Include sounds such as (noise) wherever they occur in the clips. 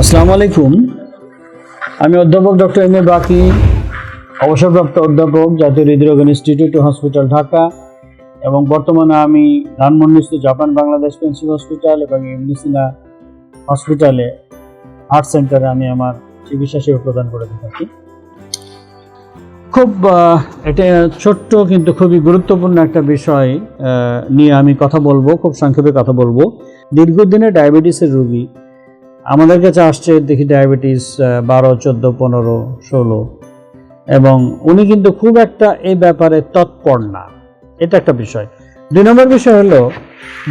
আসসালামু আলাইকুম। আমি অধ্যাপক ডক্টর এম এ বাকি অবসরপ্রাপ্ত অধ্যাপক জাতীয় হৃদরোগ ইনস্টিটিউট হসপিটাল ঢাকা, এবং বর্তমানে আমি ধানমন্ডিস্থ জাপান বাংলাদেশ পেন্সিল হসপিটাল এবং ইমনিসিনা হসপিটালে হার্ট সেন্টারে আমি আমার চিকিৎসা সেবা প্রদান করে থাকি। খুব এটা ছোট্ট কিন্তু খুবই গুরুত্বপূর্ণ একটা বিষয় নিয়ে আমি কথা বলব, খুব সংক্ষেপে কথা বলব। দীর্ঘদিনের ডায়াবেটিসের রোগী আমাদের কাছে আসছে, দেখি ডায়াবেটিস বারো, চোদ্দ, পনেরো, ষোলো। এবং উনি কিন্তু খুব একটা এই ব্যাপারে তৎপর না। এটা একটা বিষয়। দুই নম্বর বিষয় হলো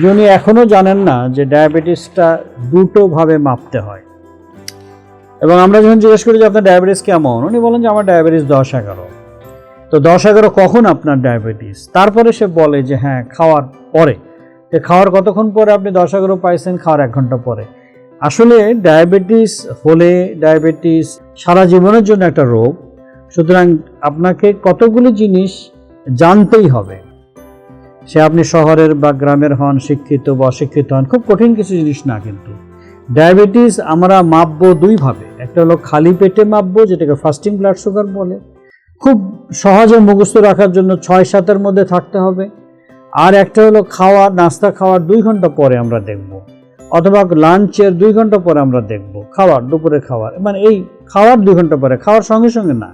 যে উনি এখনও জানেন না যে ডায়াবেটিসটা দুটোভাবে মাপতে হয়। এবং আমরা যখন জিজ্ঞেস করি যে আপনার ডায়াবেটিস কেমন, উনি বলেন যে আমার ডায়াবেটিস দশ, এগারো। তো দশ, এগারো কখন আপনার ডায়াবেটিস তারপরে সে বলে যে হ্যাঁ খাওয়ার পরে। খাওয়ার কতক্ষণ পরে আপনি দশ, এগারো পাইছেন? খাওয়ার এক ঘণ্টা পরে। আসলে ডায়াবেটিস হলে ডায়াবেটিস সারা জীবনের জন্য একটা রোগ। সুতরাং আপনাকে কতগুলো জিনিস জানতেই হবে। সে আপনি শহরের বা গ্রামের হন, শিক্ষিত বা অশিক্ষিত হন, খুব কঠিন কিছু জিনিস না কিন্তু। ডায়াবেটিস আমরা মাপবো দুইভাবে। একটা হলো খালি পেটে মাপবো, যেটাকে ফাস্টিং ব্লাড সুগার বলে। খুব সহজে মুখস্থ রাখার জন্য ছয় সাতের মধ্যে থাকতে হবে। আর একটা হলো খাওয়া, নাস্তা খাওয়ার দুই ঘণ্টা পরে আমরা দেখব। অথবা লাঞ্চের দুই ঘণ্টা পরে আমরা দেখব। খাওয়ার, দুপুরে খাওয়ার। মানে এই খাওয়ার দুই ঘণ্টা পরে, খাওয়ার সঙ্গে সঙ্গে না।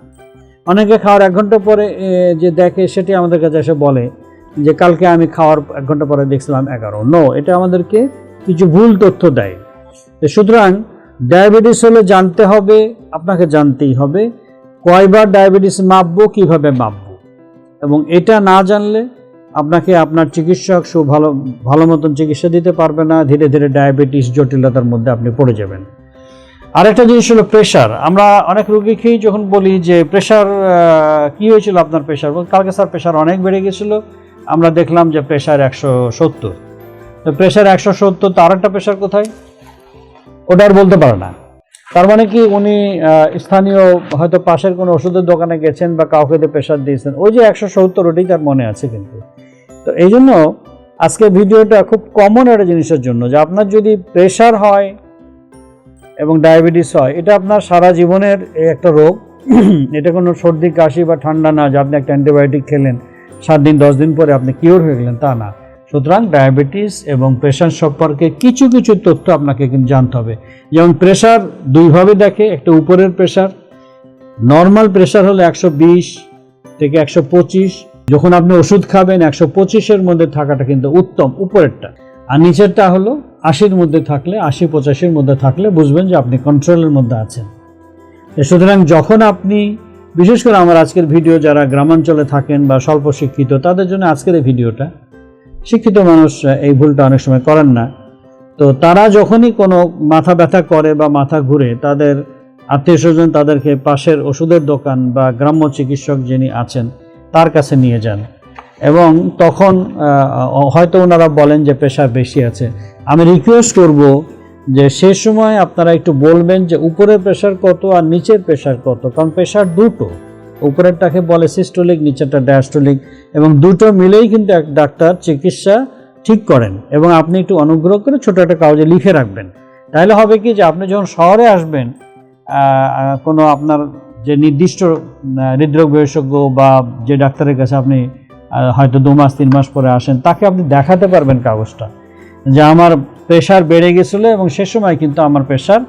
অনেকে খাওয়ার এক ঘণ্টা পরে যে দেখে, সেটি আমাদের কাছে এসে বলে যে, কালকে আমি খাওয়ার এক ঘণ্টা পরে দেখছিলাম এগারো। নো এটা আমাদেরকে কিছু ভুল তথ্য দেয়। সুতরাং ডায়াবেটিস হলে জানতে হবে, আপনাকে জানতেই হবে, কয়বার ডায়াবেটিস মাপবো, কীভাবে মাপবো। এবং এটা না জানলে আপনাকে আপনার চিকিৎসক সু ভালো ভালো মতন চিকিৎসা দিতে পারবে না, ধীরে ধীরে ডায়াবেটিস জটিলতার মধ্যে আপনি পড়ে যাবেন। আরেকটা জিনিস হলো প্রেশার আমরা অনেক রোগীকেই যখন বলি যে প্রেশার কি হয়েছিল আপনার প্রেশার কালকে স্যার প্রেশার অনেক বেড়ে গেছিল। আমরা দেখলাম যে প্রেশার একশো সত্তর। তো প্রেশার একশো সত্তর তো আরেকটা প্রেশার কোথায়? ওটা আর বলতে পারে না। তার মানে কি, উনি স্থানীয় হয়তো পাশের কোনো ওষুধের দোকানে গেছেন বা কাউকে প্রেশার দিয়েছেন। ওই যে একশো সত্তর, ওটাই তার মনে আছে কিন্তু। তো এই জন্য আজকে ভিডিওটা খুব কমন একটা জিনিসের জন্য যে আপনার যদি প্রেশার হয় এবং ডায়াবেটিস হয়, এটা আপনার সারা জীবনের একটা রোগ। (clears throat) এটা কোনো সর্দি, কাশি বা ঠান্ডা না, যে আপনি একটা অ্যান্টিবায়োটিক খেলেন, সাত দিন, দশ দিন পরে আপনি কিওর হয়ে গেলেন, তা না। সুতরাং ডায়াবেটিস এবং প্রেশার সম্পর্কে কিছু কিছু তথ্য আপনাকে কিন্তু জানতে হবে। যেমন প্রেশার দুইভাবে দেখে, একটা উপরের প্রেশার নর্মাল প্রেশার হলো একশো বিশ থেকে একশো পঁচিশ যখন আপনি ওষুধ খাবেন, একশো পঁচিশের মধ্যে থাকাটা কিন্তু উত্তম, উপরেরটা। আর নিচেরটা হলো আশির মধ্যে থাকলে, আশি পঁচাশির মধ্যে থাকলে বুঝবেন যে আপনি কন্ট্রোলের মধ্যে আছেন। সুতরাং যখন আপনি, বিশেষ করে আমার আজকের ভিডিও যারা গ্রামাঞ্চলে থাকেন বা স্বল্প শিক্ষিত, তাদের জন্য আজকের এই ভিডিওটা, শিক্ষিত মানুষ এই ভুলটা অনেক সময় করেন না। তো তারা যখনই কোনো মাথা ব্যথা করে বা মাথা ঘুরে, তাদের আত্মীয় স্বজন তাদেরকে পাশের ওষুধের দোকান বা গ্রাম্য চিকিৎসক যিনি আছেন তার কাছে নিয়ে যান। এবং তখন হয়তো ওনারা বলেন যে প্রেশার বেশি আছে। আমি রিকোয়েস্ট করব যে সে সময় আপনারা একটু বলবেন যে উপরের প্রেশার কত আর নিচের প্রেশার কত। কারণ প্রেশার দুটো। উপরেরটাকে বলে সিস্টোলিক নিচেরটা ডায়াস্টোলিক এবং দুটো মিলেই কিন্তু এক ডাক্তার চিকিৎসা ঠিক করেন। এবং আপনি একটু অনুগ্রহ করে ছোটো একটা কাগজে লিখে রাখবেন। তাহলে হবে কি যে আপনি যখন শহরে আসবেন কোনো আপনার যে নির্দিষ্ট হৃদরোগ বিশেষজ্ঞ বা যে ডাক্তারের কাছে আপনি হয়তো দু মাস, তিন মাস পরে আসেন, তাকে আপনি দেখাতে পারবেন কাগজটা। যে আমার প্রেশার বেড়ে গেছিল এবং সে সময় কিন্তু আমার প্রেশার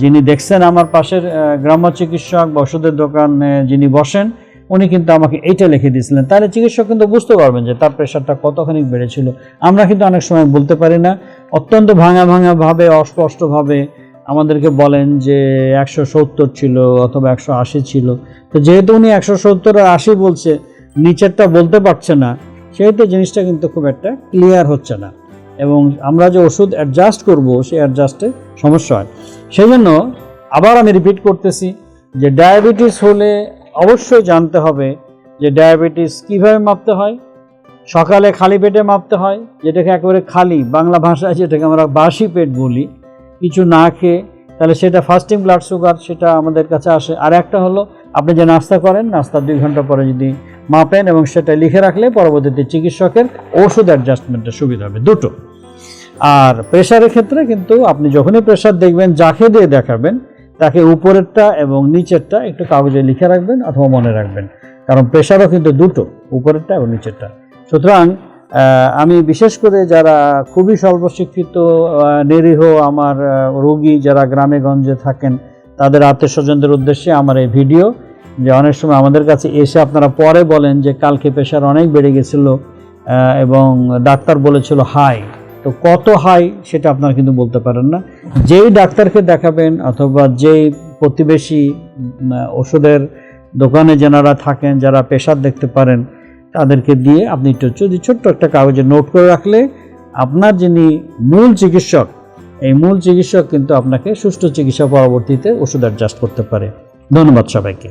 যিনি দেখছেন আমার পাশের গ্রাম্য চিকিৎসক বা ওষুধের দোকানে যিনি বসেন, উনি কিন্তু আমাকে এইটা লিখে দিয়েছিলেন। তাহলে চিকিৎসক কিন্তু বুঝতে পারবেন যে তার প্রেশারটা কতখানি বেড়েছিল। আমরা কিন্তু অনেক সময় বলতে পারি না, অত্যন্ত ভাঙা ভাঙাভাবে অস্পষ্টভাবে আমাদেরকে বলেন যে একশো সত্তর ছিল অথবা একশো আশি ছিল। তো যেহেতু উনি একশো সত্তর আর আশি বলছে, নিচেরটা বলতে পারছে না, সেহেতু জিনিসটা কিন্তু খুব একটা ক্লিয়ার হচ্ছে না। এবং আমরা যে ওষুধ অ্যাডজাস্ট করব, সেই অ্যাডজাস্টে সমস্যা হয়। সেই জন্য আবার আমি রিপিট করতেছি যে ডায়াবেটিস হলে অবশ্যই জানতে হবে যে ডায়াবেটিস কীভাবে মাপতে হয়। সকালে খালি পেটে মাপতে হয়, যেটাকে একেবারে খালি বাংলা ভাষায় যেটাকে আমরা বাসি পেট বলি কিছু না খেয়ে, তাহলে সেটা ফাস্টিং ব্লাড সুগার সেটা আমাদের কাছে আসে। আর একটা হলো, আপনি যে নাস্তা করেন নাস্তার দুই ঘণ্টা পরে যদি মাপেন এবং সেটা লিখে রাখলে পরবর্তীতে চিকিৎসকের ওষুধ অ্যাডজাস্টমেন্টের সুবিধা হবে দুটো। আর প্রেশারের ক্ষেত্রে কিন্তু আপনি যখনই প্রেশার দেখবেন, যাকে দিয়ে দেখাবেন, তাকে উপরেরটা এবং নিচেরটা একটু কাগজে লিখে রাখবেন অথবা মনে রাখবেন। কারণ প্রেশারও কিন্তু দুটো, উপরেরটা এবং নিচেরটা। সুতরাং আমি বিশেষ করে যারা খুবই স্বল্প শিক্ষিত নিরীহ আমার রোগী যারা গ্রামে গঞ্জে থাকেন, তাদের আত্মীয় স্বজনদের উদ্দেশ্যে আমার এই ভিডিও, যে অনেক সময় আমাদের কাছে এসে আপনারা পরে বলেন যে কালকে প্রেশার অনেক বেড়ে গেছিল এবং ডাক্তার বলেছিল হাই। তো কত হাই সেটা আপনারা কিন্তু বলতে পারেন না। যেই ডাক্তারকে দেখাবেন অথবা যেই প্রতিবেশী ওষুধের দোকানে যেনারা থাকেন, যারা প্রেশার দেখতে পারেন তাদেরকে দিয়ে আপনি যদি ছোট্ট একটা কাগজে নোট করে রাখলে আপনার যিনি মূল চিকিৎসক, এই মূল চিকিৎসক কিন্তু আপনাকে সুষ্ঠু চিকিৎসা পরবর্তীতে ওষুধ অ্যাডজাস্ট করতে পারে। ধন্যবাদ সবাইকে।